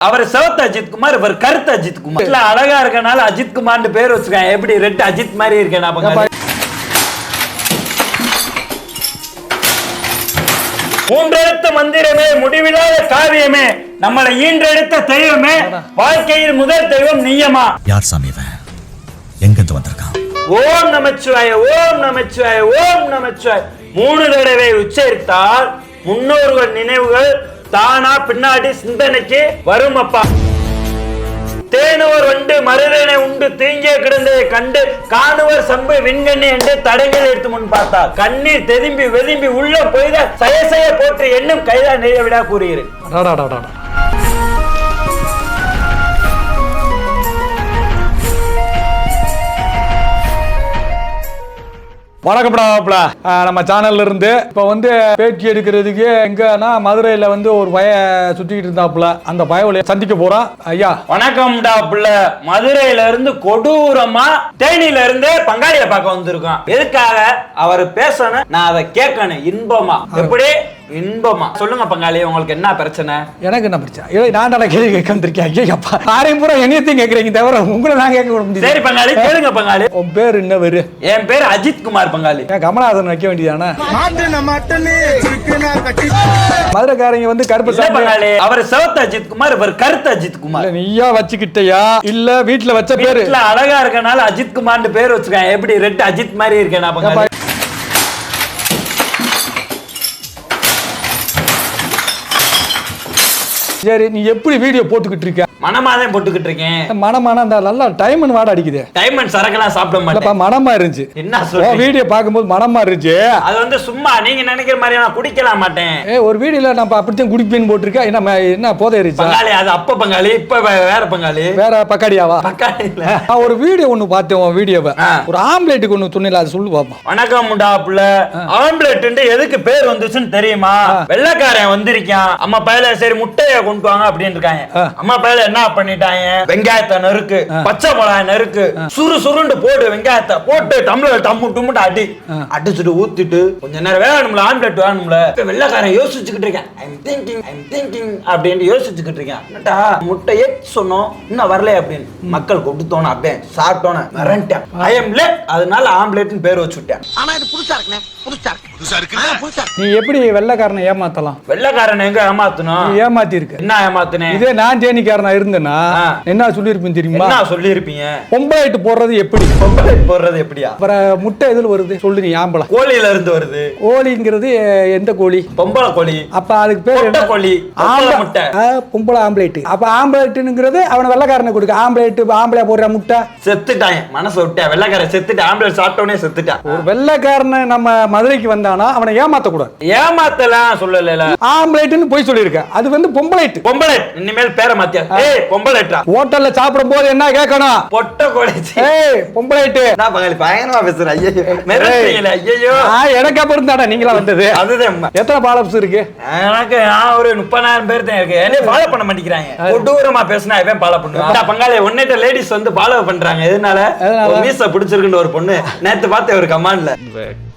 அவர் சிவத்த அஜித் குமார் இவர் கருத்து அஜித் குமார் இல்ல அழகா இருக்கனால அஜித் குமார்னு பேர் வச்சிருக்காங்க. எப்படி ரெட் அஜித் மாதிரி இருக்கேன் பங்காளி. மூன்றெழுத்த மந்திரமே முடிவில்லாத காவியமே நம்மளை ஈன்றெடுத்த தெய்வமே வாழ்க்கையில் முதல் தெய்வம் நீயமா யார் சாமி இவன்? எங்கிருந்து வந்திருக்கான்? ஓம் நமச்சிவாய ஓம் நமச்சிவாய ஓம் நமச்சிவாய. மூணு தடவை உச்சரித்தால் முன்னோர்கள் நினைவுகள் தானா பின்னாடி சிந்தனைக்கு வரும் அப்பா தேனுவர் வண்டு மருதனை உண்டு தீங்கே கிடந்ததை கண்டு காணுவர் சம்பு விண்கண்ணி என்று தடங்கள் எடுத்து முன் பார்த்தா. கண்ணீர் தெதும்பி வெதும்பி உள்ள போய்த சயசய போற்றி என்னும் கைதா நெய்ய விடா கூறுகிறேன். வணக்கம்டாப்ல நம்ம சேனல்ல இருந்து இப்போ வந்து பேட்டி எடுக்கிறதுக்கு எங்கன்னா மதுரையில் வந்து ஒரு பய சுற்றிக்கிட்டு இருந்தாப்புல. அந்த பயவலையை சந்திக்க போறோம். ஐயா. வணக்கம்டா புள்ள. மதுரையில இருந்து கொடூரமா தேனியில இருந்து பங்காளிய பார்க்க வந்திருக்கோம் எதுக்காக? அவர் பேசணும் நான் அதை கேட்கணும் இன்பமா. எப்படி? இன்பமா? சொல்லுங்க பங்காளி உங்களுக்கு என்ன பிரச்சனை? எனக்கு என்ன பிரச்சனை? ஏய் நான் தானே கேள்வி கேட்க வந்திருக்கேன். ஐயா அப்பா. யாரையும் பூரா என்னத்தையும் கேட்குறீங்க தவிர உங்களை நான் கேட்க முடியுது சரி பங்காளி கேளுங்க பங்காளி. உன் பேர் என்ன பேரு என் பேர் அஜித் குமார் பங்காளி. ஏன் கமலஹாசன் வைக்க வேண்டியதானே? மாட்டுன மட்டனு சிக்கனா கட்டி மதுரைக்காரங்க வந்து கருப்பு இல்ல சாமி பங்காளி அவர் சிவத்த அஜித் குமார் இவர் கருத்து அஜித் குமார். இல்ல நீயா வச்சுக்கிட்டயா? இல்ல வீட்டுல வச்ச பேரு அழகா இருக்கனால அஜித் குமார்னு பேர் வச்சிருக்காங்க எப்படி ரெட் அஜித் மாதிரி இருக்கேன் நான் பங்காளி சரி நீ எப்படி வீடியோ போட்டுக்கிட்டு இருக்க? மனமாதான் போட்டுக்கிட்டு இருக்கேன். மனமான அந்த நல்லா டைம் வாட அடிக்குது. டைமண்ட் சரக்கெல்லாம் சாப்பிட மாட்டேன். மனமா இருந்துச்சு. என்ன சொல்றீங்க? வீடியோ பார்க்கும்போது மனமா இருந்துச்சு. அது வந்து சும்மா நீங்க நினைக்கிற மாதிரி நான் குடிக்கலாம் மாட்டேன். ஏ ஒரு வீடியோல நம்ம அப்படித்தான் குடிப்பேன்னு போட்டிருக்கேன் என்ன என்ன போதை இருந்துச்சா? பங்காளி அது அப்ப பங்காளி இப்ப வேற பங்காளி. வேற பக்காடியாவா? இல்ல நான் ஒரு வீடியோ ஒண்ணு பார்த்தேன் உன் வீடியோவை. ஒரு ஆம்லேட்டுக்கு ஒண்ணு சொன்னல அது சொல்லு பாப்போம். வணக்கம் முடாப்புல ஆம்லெட் எதுக்கு பேர் வந்துச்சுன்னு தெரியுமா? வெள்ளைக்காரன் வந்திருக்கான். அம்மா பையல சரி முட்டைய கொண்டு வாங்க அப்படின்னு இருக்காங்க. அம்மா பையல என்ன பண்ணிட்டாங்க? வெங்காயத்தை நறுக்கு பச்சை மிளகாய் நறுக்கு சுரு சுருண்டு போடு வெங்காயத்தை போட்டு டம்ளர் டம்மு டும்முட்டு அடி. அடிச்சுட்டு ஊத்திட்டு கொஞ்ச நேரம் வேணும்ல ஆம்லெட் வேணும்ல. இப்ப வெள்ளைக்காரன் யோசிச்சுக்கிட்டு இருக்கேன். ஐம் திங்கிங் ஐம் திங்கிங் அப்படின்னு யோசிச்சுக்கிட்டு இருக்கேன். என்னடா முட்டை ஏத்தி சொன்னோம் இன்னும் வரல அப்படின்னு. மக்கள் கொடுத்தோன்னு அப்பே சாப்பிட்டோன்னு மிரண்டேன் ஐ எம் லேட் அதனால ஆம்லெட்னு பேர் வச்சு விட்டேன். ஆனா இது புதுசா இருக்குண்ணே புதுசா இருக்கு. புதுசா இருக்கு? புதுசா நீ எப்படி வெள்ளைக்காரனை ஏமாத்தலாம்? வெள்ளைக்காரன் எங்க ஏமாத்தணும்? நீ ஏமாத்தி இருக்க என்ன ஏமாத்துனேன் இதே நான் தேனிக்காரனா இருந்தேன்னா. என்ன சொல்லியிருப்பேன் தெரியுமா? என்ன சொல்லியிருப்பீங்க? பொம்பளைட்டு போடுறது எப்படி? பொம்பளை போடுறது எப்படியா? அப்புறம் முட்டை எதுல வருது? சொல்லு நீ ஆம்பளை கோழியில இருந்து வருது. கோழிங்கிறது எந்த கோழி? பொம்பளை கோழி. அப்ப அதுக்கு பேர் என்ன? கோழி. ஆம்பளை. முட்டை. பொம்பளை ஆம்பளைட்டு. அப்ப ஆம்பளைட்டுங்கிறது அவன வெள்ளக்காரனை கொடுக்க. ஆம்பளைட்டு ஆம்பளை போடுற முட்டை. செத்துட்டான். மனசு விட்டேன் வெள்ளைக்காரன் செத்துட்டு ஆம்புலன்ஸ் சாப்பிட்டோடனே செத்துட்டான். ஒரு வெள்ளைக்காரனை நம்ம மதுரைக்கு வந்தானா அவனை ஏமாத்த கூடாது ஏமாத்தலாம் சொல்லல ஆம்பளைட்டுன்னு போய் சொல்லியிருக்க. அது வந்து பொம்பளைட்டு. பொம்பளை இனிமேல் பேரை மாத்தியா. பொம்பளைட்டா. ஹோட்டல்ல சாப்பிடும் போது என்ன கேட்கணும்? பொட்டை கோழி ஏய் பொம்பளைட்டு. நான் பங்காளி பயங்கரமா பேசுறேன். ஐயோ ஐயோ எனக்கு அப்புறம் தானே நீங்களா வந்தது? அதுதான். எத்தனை பாலப்ஸ் இருக்கு? எனக்கு நான் ஒரு முப்பதாயிரம் பேர் தான் இருக்கு. என்ன ஃபாலோ பண்ண மாட்டேங்கிறாங்க. கொடூரமா பேசினா இவன் ஃபாலோ பண்ணுவான். பங்காளி ஒன்னேட்ட லேடிஸ் வந்து ஃபாலோ பண்றாங்க. எதனால? மீச பிடிச்சிருக்குன்னு ஒரு பொண்ணு. நேத்து பார்த்தேன் ஒரு கமாண்ட்ல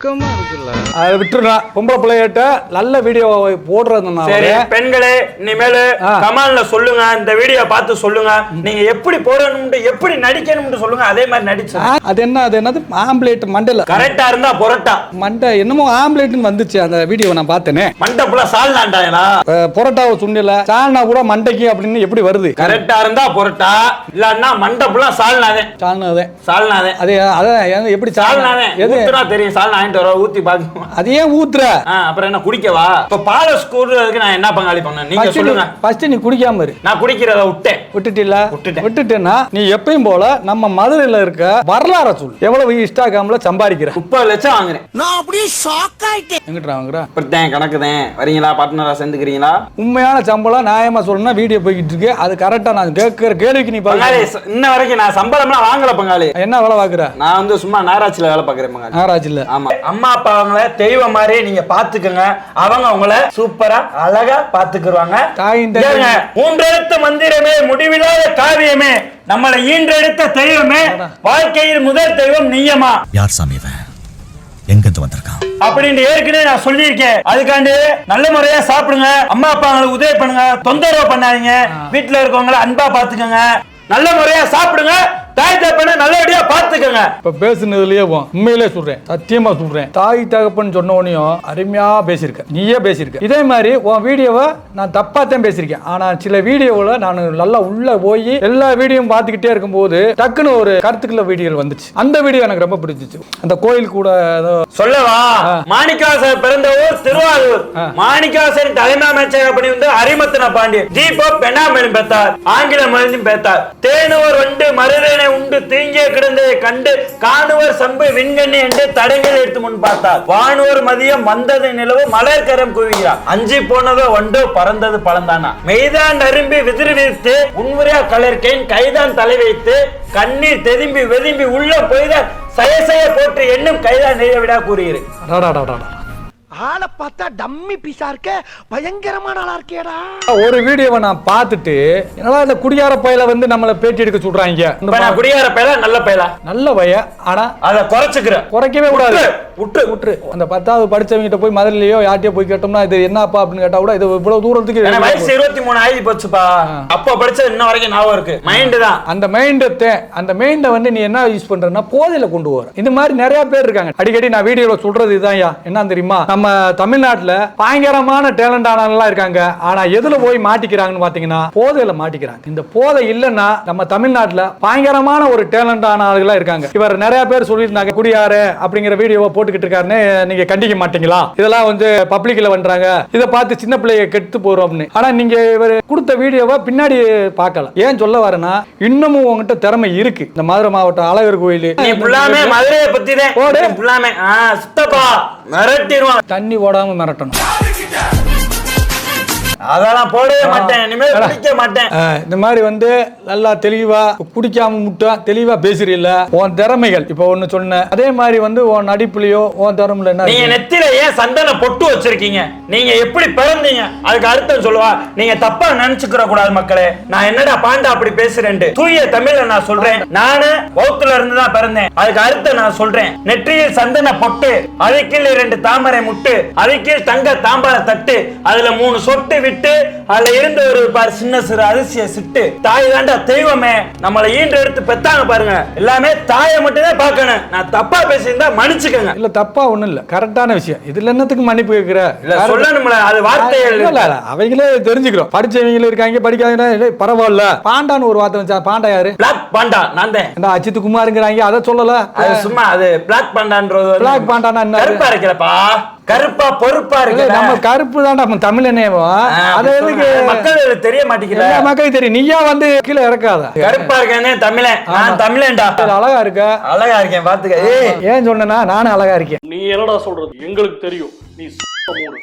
அதை விட்டுருலாம் பொம்பளை பிள்ளைகிட்ட நல்ல வீடியோ போடுறதுனால சரி பெண்களே இனிமேல். கமால்ல சொல்லுங்க இந்த வீடியோ பார்த்து சொல்லுங்க. நீங்க எப்படி போடணும்னு எப்படி நடிக்கணும்னு சொல்லுங்க அதே மாதிரி நடிச்சு. அது என்ன அது என்னது? ஆம்லேட் மண்டையில கரெக்டா இருந்தா பொரோட்டா மண்டை என்னமோ ஆம்லேட்னு வந்துச்சு அந்த வீடியோ நான் பார்த்தேனே. மண்டை புள்ள சால்னாண்டாங்களா அஹ், புரோட்டாவை சுண்டல சால்னா கூட மண்டைக்கு அப்படின்னு எப்படி வருது? கரெக்டா இருந்தா பொரோட்டா இல்லன்னா மண்டை புள்ள சால்னாதே. சால்னாதே. சால்னாதே. அது அதான் எப்படி சால்னாதே. எது? தெரியும் சால்னா ಡ್ರೌತಿ ಬಾಗಿ அது ஏன் ஊத்துற. ஆ, அப்புறம் என்ன குடிக்கவா? இப்ப பால ஸ்கூல்றதுக்கு நான் என்ன பங்காளி பண்ணேன் நீங்க சொல்லுங்க. ஃபர்ஸ்ட் நீ குடிக்காம இரு. நான் குடிக்கிறத விட்டேன். விட்டுட்டில விட்டுட்டேன். விட்டுட்டேன்னா நீ எப்பயும் போல நம்ம மதுரையில இருக்க வரலாற சொல்லு. எவ்வளவு இன்ஸ்டாகிராம்ல சம்பாதிக்கிற? முப்பது லட்சம் வாங்குறேன். நான் அப்படியே ஷாக் ஆயிட்டேன். எங்கிட்ட வாங்குற? இப்படித்தான் கணக்குதேன். வரீங்களா? பார்ட்னரா சேர்ந்துக்கிறீங்களா? உண்மையான சம்பளம் நியாயமா சொல்லணும்னா வீடியோ போய்கிட்டு இருக்கு. அது கரெக்டா நான் கேட்கிற கேள்விக்கு நீ பங்காளி இன்ன வரைக்கும் நான் சம்பளம்லாம் வாங்கல பங்காளி. என்ன வேலை பார்க்குற? நான் வந்து சும்மா நாராட்சியில வேலை பார்க்கறேன் பங்காளி. நாராஜ் இல்ல ஆமா. அம்மா அப்பா அவங்கள தெய்வம் மாதிரி நீங்க பாத்துக்கோங்க அவங்க உங்களை சூப்பரா அழகா பாத்துக்குருவாங்க. மூன்றெழுத்து மந்திரமே முடிவில்லாத காவியமே நம்மளை ஈன்றெடுத்த தெய்வமே வாழ்க்கையில் முதல் தெய்வம் நீயமா யார் சாமி எங்கிருந்து வந்திருக்கான்? அப்படின்னு ஏற்கனவே நான் சொல்லியிருக்கேன். அதுக்காண்டி நல்ல முறையா சாப்பிடுங்க. அம்மா அப்பா அவங்களுக்கு உதவி பண்ணுங்க. தொந்தரவு பண்ணாதீங்க. வீட்டுல இருக்கவங்கள அன்பா பாத்துக்கோங்க நல்ல முறையா சாப்பிடுங்க. தாய் தப்பனை நல்லபடியா பாத்துக்கோங்க இப்ப பேசுனதுலயே. உண்மையிலே சொல்றேன் சத்தியமா சொல்றேன். தாய் தகப்பன் சொன்ன உடனேயும் அருமையா பேசியிருக்க நீயே பேசியிருக்க. இதே மாதிரி உன் வீடியோவை நான் தப்பா தான் பேசியிருக்கேன். ஆனா சில வீடியோவில் நான் நல்லா உள்ள போய் எல்லா வீடியோவும் பார்த்துக்கிட்டே இருக்கும்போது டக்குன்னு ஒரு கருத்துக்குள்ள வீடியோ வந்துச்சு. அந்த வீடியோ எனக்கு ரொம்ப பிடிச்சிச்சு. அந்த கோயில் கூட ஏதோ சொல்லவா? மாணிக்காசர் பிறந்த ஊர் திருவாரூர். மாணிக்காசரின் தலைமை அமைச்சர் பணி வந்து அரிமத்தன பாண்டியன் தீபோ பெண்ணாமலும் பெற்றார் ஆங்கில மொழியும் பெற்றார். தேனுவர் வண்டு மருதனை உண்டு தீங்கே கிடந்ததை கண்டு காணுவர் சம்பு விண்கண்ணி என்று தடங்கள் எடுத்து முன் பார்த்தார். வானுவர் மதியம் வந்தது நிலவு மலர் கரம் குவிகிறார். அஞ்சி போனதோ ஒன்றோ பறந்தது பழந்தானா. மெய்தான் நரும்பி விதிரி விதித்து உன்முறையா கலர்கேன் கைதான் தலை வைத்து கண்ணீர் தெதும்பி வெதும்பி உள்ள போய்தான் சயசய போட்டு எண்ணும் கைதான் நெய்ய விடா கூறுகிறேன். ஆளை பார்த்தா டம்மி பீஸா இருக்க பயங்கரமான ஆளா இருக்கேடா. ஒரு வீடியோவை நான் பார்த்துட்டு என்னடா இந்த குடியார பையில வந்து நம்மளை பேட்டி எடுக்க சொல்றாங்க? குடியார பயலா நல்ல பயலா? நல்ல பைய ஆனா அத குறைச்சுக்கிறேன். குறைக்கவே கூடாது. விட்டு விட்டுரு அந்த பத்தாவது படிச்சவங்கிட்ட போய் மதுரையிலயோ யார்கிட்டயோ போய் கேட்டோம்னா இது என்னப்பா அப்படின்னு கேட்டா கூட இது இவ்வளவு தூரத்துக்கு வயசு இருபத்தி மூணு ஆகி போச்சுப்பா. அப்ப படிச்சது இன்ன வரைக்கும் ஞாபகம் இருக்கு. மைண்ட் தான். அந்த மைண்டத்தை அந்த மைண்டை வந்து நீ என்ன யூஸ் பண்றன்னா போதையில கொண்டு வர இந்த மாதிரி நிறைய பேர் இருக்காங்க. அடிக்கடி நான் வீடியோல சொல்றது இதான்யா என்ன தெரியுமா? நம்ம தமிழ்நாட்டுல பயங்கரமான டேலண்ட் ஆனவங்கலாம் இருக்காங்க. ஆனா எதுல போய் மாட்டிக்கிறாங்கன்னு பாத்தீங்கன்னா போதையில மாட்டிக்கிறாங்க. இந்த போதை இல்லைன்னா நம்ம தமிழ்நாட்டுல பயங்கரமான ஒரு டேலண்ட் ஆன ஆளுகளா இருக்காங்க. இவர் நிறைய பேர் சொல்லியிருந்தாங்க குடியாரு அப்படிங்கிற வீடியோவை போட்டுக்கிட்டு இருக்காருன்னு நீங்க கண்டிக்க மாட்டீங்களா? இதெல்லாம் வந்து பப்ளிக்ல பண்றாங்க. இதை பார்த்து சின்ன பிள்ளைய கெட்டு போறோம் அப்படின்னு. ஆனா நீங்க இவர் கொடுத்த வீடியோவை பின்னாடி பார்க்கல. ஏன் சொல்ல வரேன்னா இன்னமும் உங்ககிட்ட திறமை இருக்கு. இந்த மதுரை மாவட்டம் அழகர் கோயில். மதுரையை பத்தி தான் மிரட்டிடுவான். தண்ணி ஓடாம மிரட்டணும். அதெல்லாம் போடவே மாட்டேன். இனிமேல் குடிக்க மாட்டேன். இந்த மாதிரி வந்து நல்லா தெளிவா குடிக்காம முட்டா தெளிவா பேசுறீல்ல உன் திறமைகள். இப்ப ஒண்ணு சொன்னேன். அதே மாதிரி வந்து உன் நடிப்புலயோ உன் திறமையில என்ன நீங்க? நெத்தில ஏன் சந்தன பொட்டு வச்சிருக்கீங்க? நீங்க எப்படி பிறந்தீங்க? அதுக்கு அர்த்தம் சொல்லுவா. நீங்க தப்பா நினைச்சுக்கிற கூடாது மக்களே. நான் என்னடா பாண்டா அப்படி பேசுறேன்ட்டு. தூய தமிழ்ல நான் சொல்றேன். நானு வௌத்துல இருந்து தான் பிறந்தேன். அதுக்கு அர்த்தம் நான் சொல்றேன். நெற்றியில் சந்தன பொட்டு அதுக்கீழ் இரண்டு தாமரை முட்டு அதுக்கீழ் தங்க தாம்பாள தட்டு அதுல மூணு சொட்டு விட்டு அதுல இருந்து ஒரு பாரு சின்ன சிறு அரிசியை சிட்டு. தாய் தாண்டா தெய்வமே. நம்மளை ஈண்டு எடுத்து பெத்தாங்க பாருங்க. எல்லாமே தாயை மட்டும் தான் பார்க்கணும். நான் தப்பா பேசியிருந்தா மன்னிச்சுக்கோங்க. இல்ல தப்பா ஒண்ணும் இல்ல. கரெக்டான விஷயம். இதுல என்னத்துக்கு மன்னிப்பு இல்ல சொல்லணும்ல. அது வார்த்தைகள் இல்ல, அவங்களே தெரிஞ்சுக்கிறோம். படிச்சவங்களும் இருக்காங்க படிக்காதவங்க இல்ல, பரவாயில்ல. பாண்டான்னு ஒரு வார்த்தை வச்சா பாண்டா யாரு? பிளாக் பாண்டா நான் தான். அஜித் குமாருங்கிறாங்க. அதை சொல்லல. சும்மா அது பிளாக் பாண்டான்றது Black பாண்டான்னா என்ன? கருப்பா இருக்கிறப்பா. கருப்பா பொறுப்பா இல்ல, இருக்கிற நம்ம கருப்பு தான் நம்ம தமிழனேவா அதை எதுக்கு மக்கள் தெரிய மாட்டேங்குது? மக்களும் தெரியும். நீயா வந்து கீழே இறக்காத. கருப்பா இருக்கேனே தமிழன். நான் தமிழன்டா. அழகா இருக்க. அழகா இருக்கேன் பாத்துக்க. ஏய். ஏன் சொன்னேன்னா நானும் அழகா இருக்கேன். நீ என்னடா சொல்றது? எங்களுக்கு தெரியும். நீ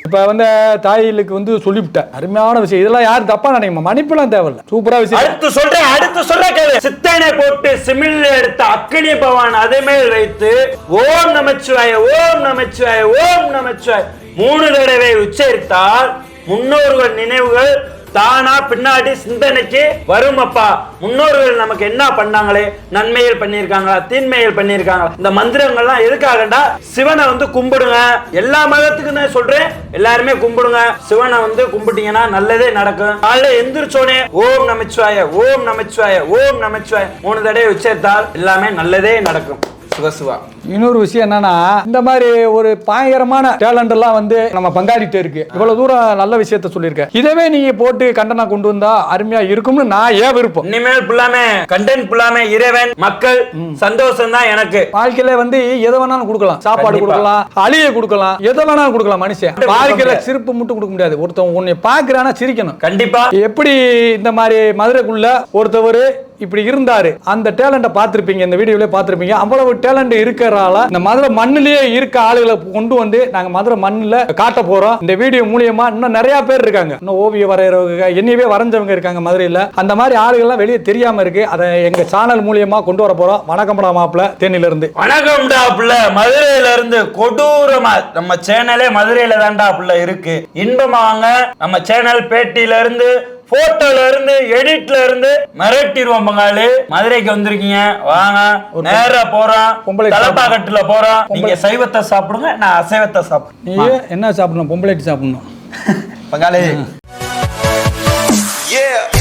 இப்ப வந்து தாயிலுக்கு வந்து சொல்லிவிட்டேன். அருமையான விஷயம். இதெல்லாம் யாரும் தப்பா நினைக்குமா? மன்னிப்புலாம் தேவையில்ல. சூப்பரா விஷயம். அடுத்து சொல்றேன் அடுத்து சொல்ற கேளு. சித்தனை போட்டு சிமிழ் எடுத்த அக்கினி பவான் அதே மேல் வைத்து ஓம் நமச்சிவாய ஓம் நமச்சிவாய ஓம் நமச்சிவாய. மூணு தடவை உச்சரித்தால் முன்னோர்கள் நினைவுகள் தானா பின்னாடி சிந்தனைக்கு வரும் அப்பா முன்னோர்கள் நமக்கு என்ன பண்ணாங்களே? நன்மைகள் பண்ணியிருக்காங்களா? தீன்மைகள் பண்ணியிருக்காங்களா? இந்த மந்திரங்கள்லாம் எதுக்காகண்டா? சிவனை வந்து கும்பிடுங்க. எல்லா மதத்துக்கு தான் சொல்றேன். எல்லாருமே கும்பிடுங்க. சிவனை வந்து கும்பிட்டீங்கன்னா நல்லதே நடக்கும். காலைல எந்திரிச்சோனே ஓம் நமச்சிவாய ஓம் நமச்சிவாய ஓம் நமச்சிவாய மூணு தடவை உச்சரித்தால் எல்லாமே நல்லதே நடக்கும். சிவசிவா இன்னொரு விஷயம் என்னன்னா இந்த மாதிரி ஒரு பயங்கரமான டேலண்ட் எல்லாம் வந்து நம்ம பங்காளிட்டே இருக்கு. இவ்வளவு தூரம் நல்ல விஷயத்த சொல்லியிருக்கேன் இதவே நீங்க போட்டு கண்டனா கொண்டு வந்தா அருமையா இருக்கும்னு நான் ஏன் விருப்பம்? இனிமேல் ஃபுல்லாமே கண்டென்ட் ஃபுல்லாமே இறைவன் மக்கள் சந்தோஷம் தான் எனக்கு. வாழ்க்கையில வந்து எதை வேணாலும் கொடுக்கலாம். சாப்பாடு. கொடுக்கலாம் அழிய கொடுக்கலாம் எதை வேணாலும் கொடுக்கலாம் மனுஷன். வாழ்க்கையில. சிரிப்பு மட்டும் கொடுக்க முடியாது. ஒருத்தன் உன்னை பாக்குறானா சிரிக்கணும். கண்டிப்பா. எப்படி இந்த மாதிரி மதுரைக்குள்ள ஒருத்தவர் இப்படி இருந்தார். அந்த டேலண்ட்டை பார்த்துருப்பீங்க இந்த வீடியோவிலே பார்த்துருப்பீங்க. அவ்வளவு டேலண்ட் இருக்கிறால இந்த மதுரை மண்ணிலேயே இருக்க ஆளுகளை கொண்டு வந்து நாங்கள் மதுரை மண்ணில் காட்ட போகிறோம் இந்த வீடியோ மூலியமா இன்னும் நிறைய பேர் இருக்காங்க. இன்னும் ஓவியம் வரைகிறவங்க என்னையவே வரைஞ்சவங்க இருக்காங்க மதுரையில். அந்த மாதிரி ஆளுகள்லாம் வெளியே தெரியாம இருக்கு. அதை எங்க சேனல் மூலியமா கொண்டு வர போறோம். வணக்கம்டா மாப்பிள்ள தேனில இருந்து வணக்கம்டா புள்ள மதுரையில இருந்து கொடூரமா நம்ம சேனலே மதுரையில தான்டா புள்ள இருக்கு. இன்பமா நம்ம சேனல் பேட்டியில இருந்து போட்டோல இருந்து எடிட்ல இருந்து மிரட்டிடுவோம் பங்காளி. மதுரைக்கு வந்திருக்கீங்க. வாங்க. நேரா போறோம் பொம்பளை தலப்பாக்கட்டுல போறோம் நீங்க சைவத்தை சாப்பிடுங்க நான் அசைவத்தை சாப்பிடுறேன். நீ என்ன சாப்பிடணும்? பொம்பளைட்டு சாப்பிடணும். பங்காளி. Yeah.